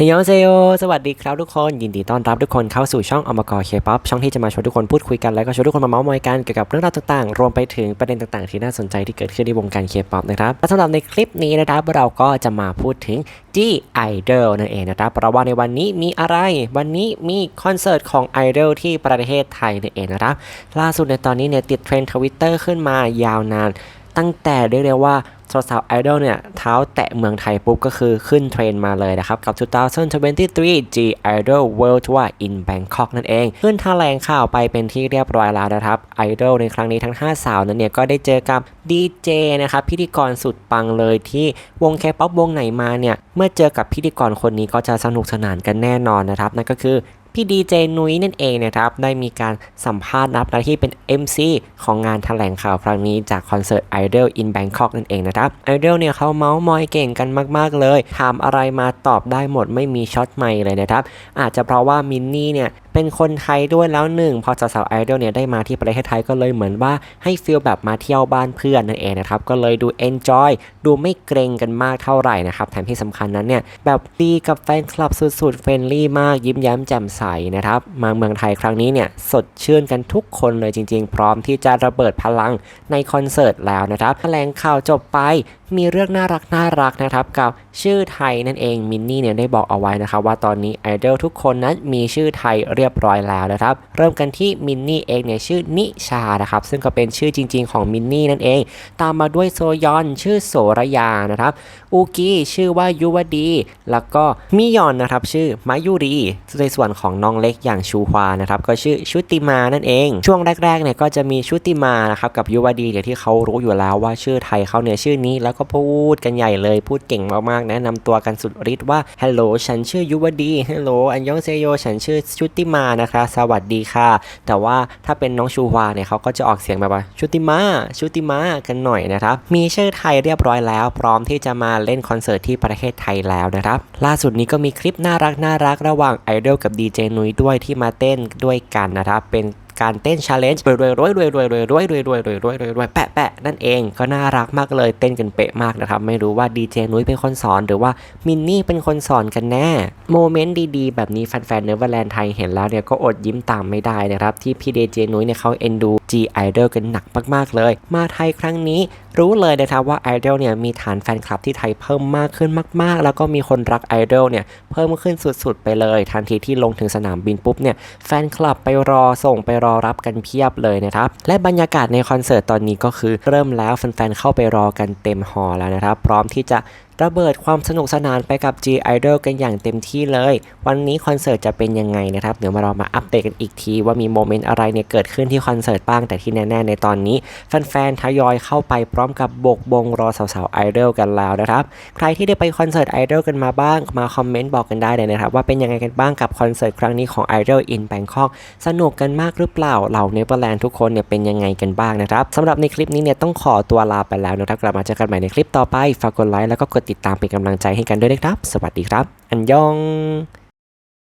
เฮยอนเซโยสวัสดีครับทุกคน ยินดีต้อนรับทุกคนเข้าสู่ช่องอมกรเคป๊อปช่องที่จะมาชวนทุกคนพูดคุยกันแล้วก็ชวนทุกคนมาเมาส์มอยกันเกี่ยวกับเรื่องราวต่างๆ รวมไปถึงประเด็นต่างๆ ที่น่าสนใจที่เกิดขึ้นในวงการเคป๊อปนะครับและสำหรับในคลิปนี้นะครับเราก็จะมาพูดถึง G Idol นั่นเองนะครับเพราะว่าในวันนี้มีอะไร วันนี้มีคอนเสิร์ตของ Idol ที่ประเทศไทยนั่นเองนะครับล่าสุดในตอนนี้เนี่ยติดเทรนด์ทวิตเตอร์ขึ้นมายาวนาน ตั้งแต่เรียกได้ว่า สาวไอดอลเนี่ยเท้าแตะเมืองไทยปุ๊บก็คือขึ้นเทรนมาเลยนะครับ กับ 2023 G Idol World Tour in Bangkok นั่นเอง ขึ้นแถลงข่าวไปเป็นที่เรียบร้อยแล้วนะครับไอดอลในครั้งนี้ทั้ง 5 สาวนั้นเนี่ยก็ได้เจอกับดีเจนะครับพิธีกรสุดปังเลยที่วงแคป๊อปวงไหนมาเนี่ยเมื่อเจอกับพิธีกรคนนี้ก็จะสนุกสนานกันแน่นอนนะครับนั่นก็คือ พี่ดีเจนุ้ยนั่นเองนะครับ ได้มีการสัมภาษณ์รับหน้าที่เป็น MC ของงานแถลงข่าวครั้งนี้จากคอนเสิร์ต Idol in Bangkok นั่นเองนะครับ Idol เนี่ยเขาเมาส์มอยเก่งกันมาก ๆ เลย ถามอะไรมาตอบได้หมดไม่มีช็อตใหม่เลยนะครับ อาจจะเพราะว่ามินนี่เนี่ยเป็นคนไทยด้วยแล้วหนึ่งพอสาวไอดอลเนี่ยได้มาที่ประเทศไทยก็เลยเหมือนว่าให้ฟีลแบบมาเที่ยวบ้านเพื่อนนั่นเองนะครับก็เลยดู enjoy ดูไม่เกรงกันมากเท่าไหร่นะครับแถมที่สำคัญนั้นเนี่ยแบบดีกับแฟนคลับสุดๆเฟรนลี่มากยิ้มแย้มแจ่มใสนะครับมาเมืองไทยครั้งนี้เนี่ยสดชื่นกันทุกคนเลยจริง ๆ พร้อมที่จะระเบิดพลังในคอนเสิร์ตแล้วนะครับแถลงข่าวจบไป มีเรื่องน่ารักน่ารักนะครับกับชื่อไทยนั่นเองมินนี่เนี่ยได้บอกเอาไว้นะครับว่าตอนนี้ไอดอลทุกคนนั้นมีชื่อไทยเรียบร้อยแล้วนะครับเริ่มกันที่มินนี่เองเนี่ยชื่อนิชานะครับซึ่งก็เป็นชื่อจริง ๆของมินนี่นั่นเอง ตามมาด้วยโซยอนชื่อโสระยานะครับอูกีชื่อว่ายุวดี แล้วก็มิยอนนะครับชื่อมายุรีในส่วนของน้องเล็กอย่างชูฮวานะครับก็ชื่อชุติมานั่นเอง ช่วงแรกๆเนี่ยก็จะมีชุติมานะครับกับยุวดีเนี่ยที่เขารู้อยู่แล้วว่าชื่อไทยเขาเนี่ยชื่อนี้แล้วก็พูดกันใหญ่เลยพูดเก่งมากๆแนะนำตัวกันสุดฤทธิ์ว่าฮัลโหลฉันชื่อยุวดีฮัลโหลอันยองเซโยฉันชื่อชุติมานะคะสวัสดีค่ะ แต่ว่าถ้าเป็นน้องชูฮวาเนี่ยเขาก็จะออกเสียงแบบว่าชุติมาชุติมากันหน่อยนะครับมีชื่อไทยเรียบร้อยแล้ว พร้อมที่จะมาเล่นคอนเสิร์ตที่ประเทศไทยแล้วนะครับล่าสุดนี้ก็มีคลิปน่ารักน่ารักระหว่างไอดอลกับดีเจนุ้ยด้วยที่มาเต้นด้วยกันนะครับเป็น การเต้นชาเลนจ์รวยรวยรวยรวยรวยรวยรวยรวยรวยรวยรวยรวยรวยแปะแปะนั่นเองก็น่ารักมากเลยเต้นกันเป๊ะมากนะครับไม่รู้ว่าดีเจนุ้ยเป็นคนสอนหรือว่ามินนี่เป็นคนสอนกันแน่โมเมนต์ดีๆ แบบนี้แฟนๆเนเวอร์แลนด์ไทยเห็นแล้วเนี่ยก็อดยิ้มตามไม่ได้นะครับที่พี่ดีเจนุ้ยเนี่ยเขาเอ็นดู G Idol กันหนักมากๆเลย มาไทยครั้งนี้รู้เลยนะครับว่าไอดอลเนี่ยมีฐานแฟนคลับที่ไทยเพิ่มมากขึ้นมาก ๆ แล้วก็มีคนรักไอดอลเนี่ยเพิ่มขึ้นสุด ๆ ไปเลย ทันทีที่ลงถึงสนามบินปุ๊บเนี่ยแฟนคลับไปรอส่งไปรอรับกันเพียบเลยนะครับและบรรยากาศในคอนเสิร์ตตอนนี้ก็คือเริ่มแล้วแฟนๆเข้าไปรอกันเต็มหอแล้วนะครับพร้อมที่จะ ระเบิดความสนุกสนานไปกับ G Idol กันอย่างเต็มที่เลย วันนี้คอนเสิร์ตจะเป็นยังไงนะครับ เดี๋ยวมาเรามาอัปเดตกันอีกที ว่ามีโมเมนต์อะไรเนี่ยเกิดขึ้นที่คอนเสิร์ตบ้างแต่ที่แน่ๆในตอนนี้ แฟนๆทยอยเข้าไปพร้อมกับบกบงรอสาวๆไอดอลกันแล้วนะครับ ใครที่ได้ไปคอนเสิร์ตไอดอลกันมาบ้างมาคอมเมนต์บอกกันได้เลยนะครับว่าเป็นยังไงกันบ้างกับคอนเสิร์ตครั้งนี้ของ Idol in Bangkok สนุกกันมากหรือเปล่าเหล่าเนเปอร์แลนด์ทุกคนเนี่ยเป็นยังไงกันบ้างนะครับสำหรับในคลิปนี้เนี่ยต้องขอตัวลาไปแล้วนะครับกลับมาเจอกันใหม่ในคลิปต่อไปฝากกดไลค์แล้วก็กดติดตามเป็นกำลังใจให้กันด้วยนะครับ สวัสดีครับ อันยอง